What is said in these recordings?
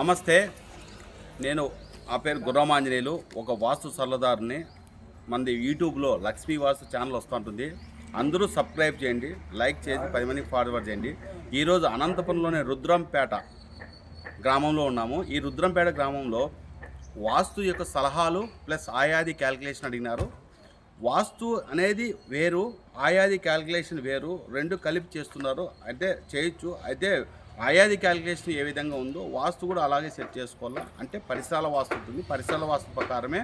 నమస్తే. నేను ఆ పేరు గుర్రమాంజనేయులు. ఒక వాస్తు సలహాదారుని మనది యూట్యూబ్లో లక్ష్మీ వాస్తు ఛానల్ వస్తుంటుంది. అందరూ సబ్స్క్రైబ్ చేయండి లైక్ చేసి పది మందికి ఫార్వర్డ్ చేయండి. ఈరోజు అనంతపురంలోని రుద్రంపేట గ్రామంలో ఉన్నాము. ఈ రుద్రంపేట గ్రామంలో వాస్తు యొక్క సలహాలు ప్లస్ ఆయాది క్యాల్కులేషన్ అడిగినారు. వాస్తు అనేది వేరు ఆయాది క్యాల్కులేషన్ వేరు రెండు కలిపి చేస్తున్నారు. అంటే చేయొచ్చు. అయితే ఆయాది క్యాలిక్యులేషన్ ఏ విధంగా ఉందో వాస్తు కూడా అలాగే సెట్ చేసుకోవాలా? అంటే పరిసరాల వాస్తు ఉంటుంది. పరిసరాల వాస్తు ప్రకారమే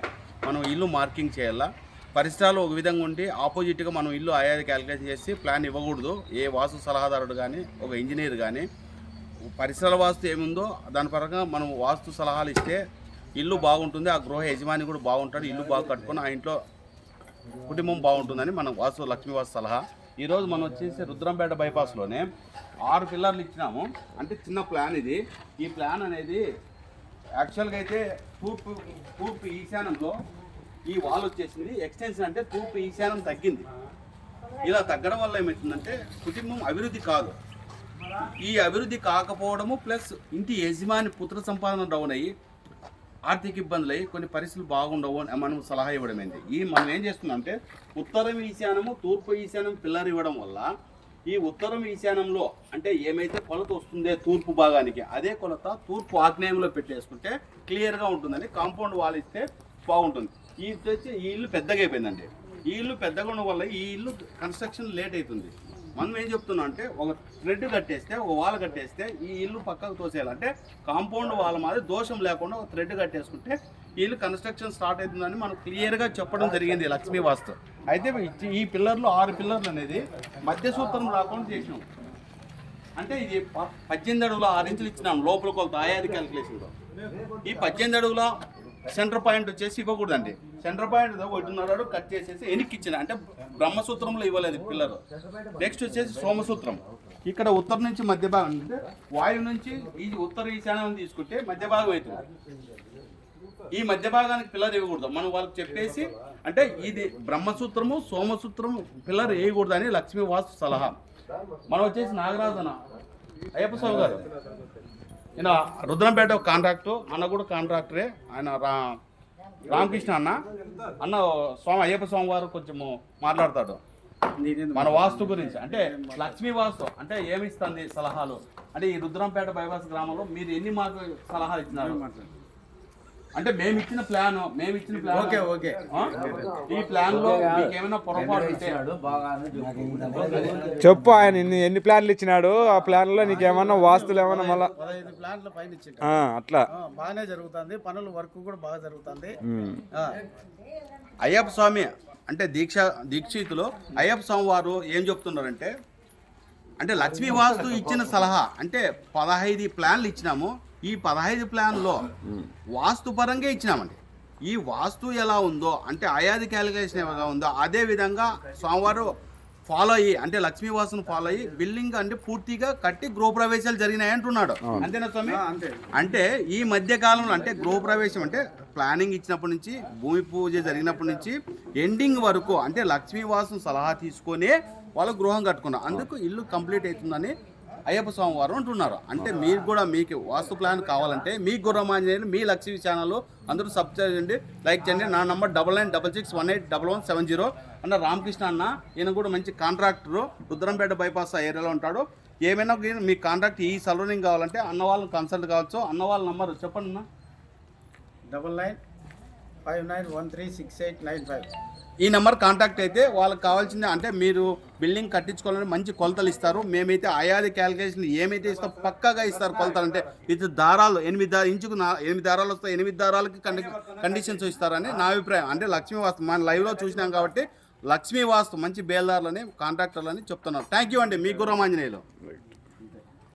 మనం ఇల్లు మార్కింగ్ చేయాలా? పరిసరాలు ఒక విధంగా ఉండి ఆపోజిట్గా మనం ఇల్లు ఆయాది క్యాలిక్యులేషన్ చేసి ప్లాన్ ఇవ్వకూడదు. ఏ వాస్తు సలహాదారుడు కానీ ఒక ఇంజనీర్ కానీ పరిసరాల వాస్తు ఏముందో దాని పరంగా మనం వాస్తు సలహాలు ఇస్తే ఇల్లు బాగుంటుంది. ఆ గృహ యజమాని కూడా బాగుంటాడు. ఇల్లు బాగా కట్టుకొని ఆ ఇంట్లో కుటుంబం బాగుంటుందని మనం వాసు లక్ష్మీవాసు సలహా. ఈరోజు మనం వచ్చేసి రుద్రంపేట బైపాస్లోనే ఆరు పిల్లర్లు ఇచ్చినాము. అంటే చిన్న ప్లాన్ ఇది. ఈ ప్లాన్ అనేది యాక్చువల్గా అయితే తూర్పు తూర్పు ఈశాన్యంలో ఈ వాల్ వచ్చేసింది. ఎక్స్టెన్షన్ అంటే తూర్పు ఈశాన్యం తగ్గింది. ఇలా తగ్గడం వల్ల ఏమవుతుందంటే కుటుంబం అభివృద్ధి కాదు. ఈ అభివృద్ధి కాకపోవడము ప్లస్ ఇంటి యజమాని పుత్ర సంపాదన డౌన్ అయ్యి ఆర్థిక ఇబ్బందులు అయ్యి కొన్ని పరిస్థితులు బాగుండవు అని మనం సలహా ఇవ్వడం ఏంటి? ఈ మనం ఏం చేస్తున్నాం అంటే ఉత్తరం ఈశాన్యము తూర్పు ఈశాన్యం పిల్లర్ ఇవ్వడం వల్ల ఈ ఉత్తరం ఈశాన్యంలో అంటే ఏమైతే కొలత వస్తుందో తూర్పు భాగానికి అదే కొలత తూర్పు ఆగ్నేయంలో పెట్టేసుకుంటే క్లియర్గా ఉంటుందని కాంపౌండ్ వాల్ ఇస్తే బాగుంటుంది. ఈ వచ్చి ఈ ఇల్లు పెద్దగా అయిపోయిందండి. ఈ ఇల్లు పెద్దగా ఉండడం వల్ల ఈ ఇల్లు కన్స్ట్రక్షన్ లేట్ అవుతుంది. మనం ఏం చెప్తున్నాం అంటే ఒక థ్రెడ్ కట్టేస్తే ఒక వాల్ కట్టేస్తే ఈ ఇల్లు పక్కకు తోసేయాలంటే కాంపౌండ్ వాల్ మాది దోషం లేకుండా ఒక థ్రెడ్ కట్టేసుకుంటే ఈ ఇల్లు కన్స్ట్రక్షన్ స్టార్ట్ అవుతుందని మనం క్లియర్గా చెప్పడం జరిగింది లక్ష్మీ వాస్తు. అయితే ఈ- పిల్లర్లు ఆరు పిల్లర్లు అనేది మధ్య సూత్రం రాకుండా చేసినాం. అంటే ఇది పద్దెనిమిది అడుగుల ఆరు ఇంచులు ఇచ్చినాం. లోపల కొలత ఆయాది క్యాలిక్యులేషన్లో ఈ పద్దెనిమిది అడుగుల సెంటర్ పాయింట్ వచ్చేసి ఇవ్వకూడదండి. సెంటర్ పాయింట్ ఒకటిన్నర కట్ చేసేసి వెనక్కి ఇచ్చిన అంటే బ్రహ్మసూత్రంలో ఇవ్వలేదు పిల్లలు. నెక్స్ట్ వచ్చేసి సోమసూత్రం. ఇక్కడ ఉత్తరం నుంచి మధ్య భాగం అంటే వాయువు నుంచి ఈ ఉత్తర ఈశాన్యం తీసుకుంటే మధ్య భాగం అవుతుంది. ఈ మధ్య భాగానికి పిల్లర్ ఇవ్వకూడదు. మనం వాళ్ళకి చెప్పేసి అంటే ఇది బ్రహ్మసూత్రము సోమసూత్రము పిల్లర్ వేయకూడదు అని లక్ష్మీ వాస్తు సలహా. మనం వచ్చేసి నాగరాజన అయ్యప్ప స్వామి గారు. నేను రుద్రంపేట కాంట్రాక్టు అన్న కూడా కాంట్రాక్టరే. ఆయన రా రామకృష్ణ అన్న. అన్న స్వామి అయ్యప్ప స్వామి వారు కొంచెము మాట్లాడతాడు. మన వాస్తు గురించి అంటే లక్ష్మీ వాస్తు అంటే ఏమి ఇస్తుంది సలహాలు? అంటే ఈ రుద్రంపేట బైపాస్ గ్రామంలో మీరు ఎన్ని మాకు సలహాలు ఇచ్చినారు? అంటే మేము ఇచ్చిన ప్లాన్ మేము ఇచ్చిన ప్లాన్ ఓకే, ఓకే. ఈ ప్లాన్లో మీకు ఏమైనా పొరపాటు చెప్పు ఆయన ఎన్ని ఎన్ని ప్లాన్లు ఇచ్చినాడు? ఆ ప్లాన్లో నీకు ఏమన్నా వాస్తులు ఏమన్నా మళ్ళా పదహైదు ప్లాంట్ల పైన ఇచ్చిండు. అట్లా. ఆ, బాగానే జరుగుతుంది. పనులు వర్క్ కూడా బాగా జరుగుతుంది. అయ్యప్ప స్వామి అంటే దీక్ష దీక్షితులు అయ్యప్ప స్వామి వారు ఏం చెప్తున్నారంటే అంటే లక్ష్మీ వాస్తు ఇచ్చిన సలహా అంటే పదహైదు ప్లాన్లు ఇచ్చినాము. ఈ పదహైదు ప్లాన్లో వాస్తు పరంగా ఇచ్చినామండి. ఈ వాస్తు ఎలా ఉందో అంటే ఆయాది క్యాలిక్యులేషన్ ఎలా ఉందో అదే విధంగా స్వామివారు ఫాలో అయ్యి అంటే లక్ష్మీ వాస్తును ఫాలో అయ్యి బిల్డింగ్ అంటే పూర్తిగా కట్టి గృహప్రవేశాలు జరిగినాయి అంటున్నాడు. అంతేనా స్వామి? అంటే ఈ మధ్య కాలంలో అంటే గృహప్రవేశం అంటే ప్లానింగ్ ఇచ్చినప్పటి నుంచి భూమి పూజ జరిగినప్పటి నుంచి ఎండింగ్ వరకు అంటే లక్ష్మీవాసం సలహా తీసుకొనే వాళ్ళు గృహం కట్టుకున్నారు. అందుకు ఇల్లు కంప్లీట్ అవుతుందని అయ్యప్ప స్వామి వారు అంటున్నారు. అంటే మీకు కూడా మీకు వాస్తు ప్లాన్ కావాలంటే మీ గుర్రమాంజనేయులు మీ లక్ష్మీ ఛానల్ అందరూ సబ్స్క్రైబ్ చేయండి లైక్ చేయండి. నా number double nine double six one eight double one seven zero. అన్న రామకృష్ణ అన్న ఈయన కూడా మంచి కాంట్రాక్టరు రుద్రంపేట బైపాస్ ఏరియాలో ఉంటాడు. ఏమైనా మీ కాంట్రాక్ట్ ఈ సలూనింగ్ కావాలంటే అన్న వాళ్ళని కన్సల్ట్ కావచ్చు. అన్న వాళ్ళ నంబర్ చెప్పండి అన్న. Double nine five nine one three six eight nine five. ఈ నెంబర్ కాంటాక్ట్ అయితే వాళ్ళకి కావాల్సింది అంటే మీరు బిల్డింగ్ కట్టించుకోవాలని మంచి కొలతలు ఇస్తారు. మేమైతే ఆయాది క్యాలిక్యులేషన్ ఏమైతే ఇస్తాం పక్కాగా ఇస్తారు కొలతలు అంటే ఇది దారాలు ఎనిమిది దా ఇంచుకు నా ఎనిమిది దారాలు వస్తాయి ఎనిమిది దారాలకి కండి కండిషన్స్ ఇస్తారని నా అభిప్రాయం. అంటే లక్ష్మీ వాస్తు మన లైవ్లో చూసినాం కాబట్టి లక్ష్మీ వాస్తు మంచి బేల్దారులని కాంట్రాక్టర్లని చెప్తున్నారు. థ్యాంక్ యూ అండి మీ గుర్రమాంజనేయులు.